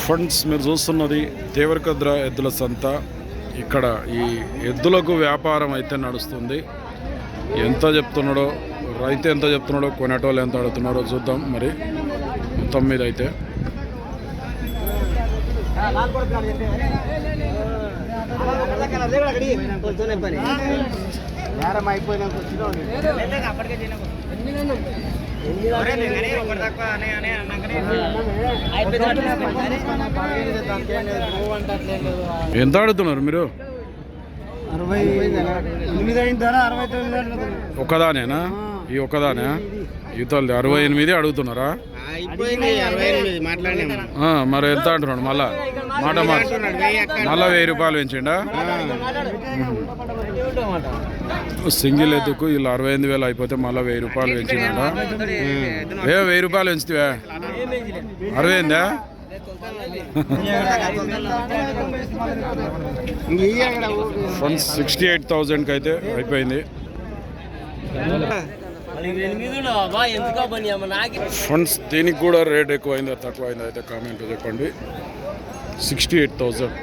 Friends మీరు చూస్తున్నది దేవరకద్ర ఎద్దుల సంత. ఇక్కడ ఈ ఎద్దులకు వ్యాపారం అయితే నడుస్తుంది. ఎంత చెప్తున్నాడో రైతు ఎంత చెప్తున్నాడో కొనేటోళ్ళు ఎంత అడుగుతున్నారో చూద్దాం మరి. మొత్తం మీద అయితే. ఎంత అడుగుతున్నారు మీరు? అరవై ఎనిమిది అయిన ధర అరవై తొమ్మిది ఒక్కదానేనా? ఈ ఒక్కదానే? ఈతలు అరవై ఎనిమిది అడుగుతున్నారా? మరి ఎంత అంటున్నాడు మళ్ళా? మాట మాట మళ్ళా వెయ్యి రూపాయలు పెంచిండా? సింగిల్ ఎద్దుకు వీళ్ళు అరవై ఎనిమిది వేలు అయిపోతే మళ్ళీ వెయ్యి రూపాయలు పెంచిండ ఏ వెయ్యి రూపాయలు పెంచుతావా? అరవై ఎనిమిదా? ఫ్రెండ్స్ సిక్స్టీ ఎయిట్ థౌజండ్కి అయితే అయిపోయింది. ఫ్రెండ్స్ దీనికి కూడా రేట్ ఎక్కువైందా తక్కువైందా? అయితే కామెంట్ చెప్పండి. Sixty eight thousand